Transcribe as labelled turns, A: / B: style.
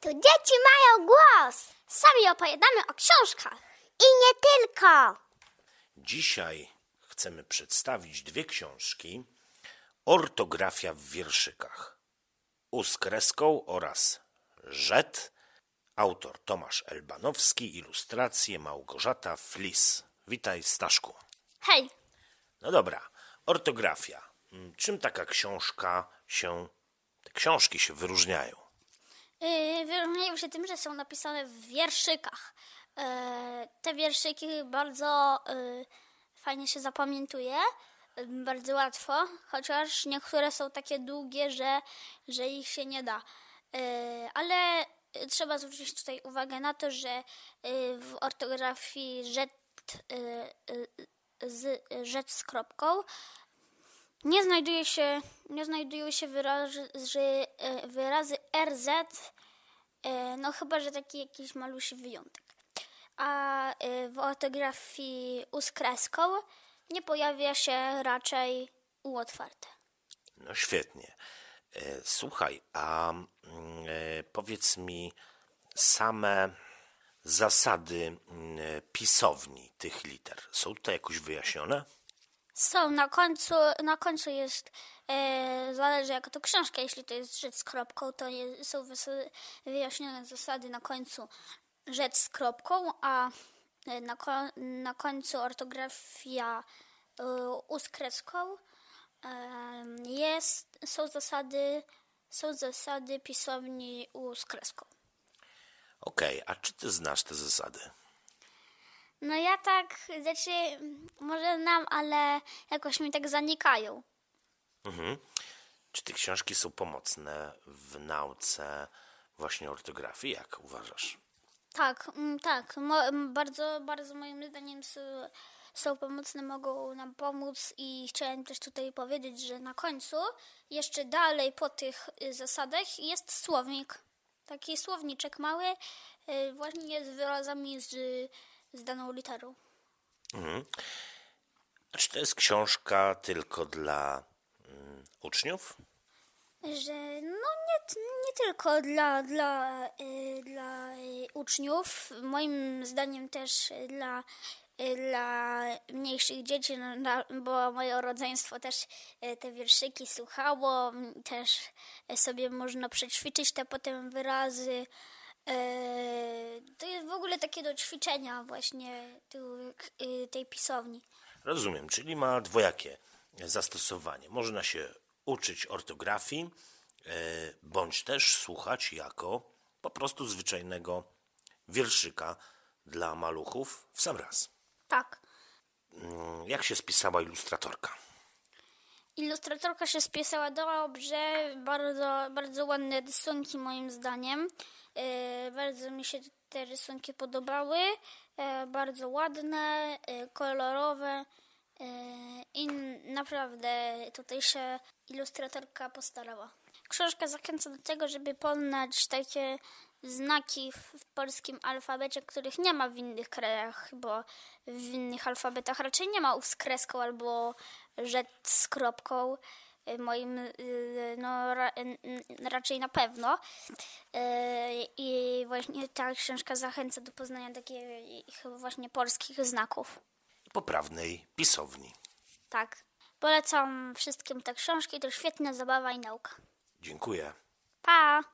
A: Tu dzieci mają głos.
B: Sami opowiadamy o książkach.
A: I nie tylko.
C: Dzisiaj chcemy przedstawić dwie książki. Ortografia w wierszykach. U z kreską oraz Rzet. Autor Tomasz Elbanowski, ilustracje Małgorzata Flis. Witaj Staszku.
B: Hej,
C: No dobra, ortografia. Czym taka książka się, te książki się wyróżniają?
B: Wyróżniają się tym, że są napisane w wierszykach. Yy, te wierszyki bardzo yy, fajnie się zapamiętuje, yy, bardzo łatwo, chociaż niektóre są takie długie, że, że ich się nie da. Ale trzeba zwrócić tutaj uwagę na to, że w ortografii yy, z, rzecz z kropką nie znajduje się, nie znajdują się wyrazy, e, wyrazy RZ, e, no chyba, że taki jakiś malusi wyjątek. A e, w ortografii U nie pojawia się raczej U otwarte.
C: No świetnie. E, Słuchaj, a mm, e, powiedz mi same zasady mm, pisowni tych liter. Są tutaj jakoś wyjaśnione?
B: Są, na końcu, na końcu jest, e, zależy jaka to książka, jeśli to jest rzecz z kropką, to je, są wyjaśnione zasady na końcu rzecz z kropką, a e, na, na końcu ortografia e, u z kreską e, jest, są zasady, są zasady pisowni u z kreską.
C: Okej, a czy ty znasz te zasady?
B: No ja tak, znaczy, może znam, ale jakoś mi tak zanikają.
C: Czy te książki są pomocne w nauce właśnie ortografii? Jak uważasz?
B: Tak, mm, tak. Bardzo, bardzo moim zdaniem są, są pomocne, mogą nam pomóc i chciałem też tutaj powiedzieć, że na końcu, jeszcze dalej po tych y, zasadach jest słownik. Taki słowniczek mały, y, właśnie z wyrazami z, z daną literą.
C: A czy to jest książka tylko dla mm, uczniów?
B: że no nie, nie tylko dla, dla, y, dla y, uczniów, moim zdaniem też dla, y, dla mniejszych dzieci, no, na, bo moje rodzeństwo też y, te wierszyki słuchało, też sobie można przećwiczyć te potem wyrazy. Y, To jest w ogóle takie do ćwiczenia właśnie tu, y, tej pisowni.
C: Rozumiem, czyli ma dwojakie zastosowanie. Można się uczyć ortografii, e, bądź też słuchać jako po prostu zwyczajnego wierszyka dla maluchów w sam raz.
B: Tak.
C: Mm, Jak się spisała ilustratorka?
B: Ilustratorka się spisała dobrze, bardzo, bardzo ładne rysunki moim zdaniem. E, bardzo mi się te rysunki podobały, e, bardzo ładne, e, kolorowe i naprawdę tutaj się ilustratorka postarała. Książka zachęca do tego, żeby poznać takie znaki w, w polskim alfabecie, których nie ma w innych krajach, bo w innych alfabetach raczej nie ma u z kreską albo rzecz z kropką. Y, Moim, y, no ra, raczej na pewno. Y, I właśnie ta książka zachęca do poznania takich właśnie polskich znaków.
C: Poprawnej pisowni.
B: Tak. Polecam wszystkim te książki, to świetna zabawa i nauka.
C: Dziękuję.
B: Pa!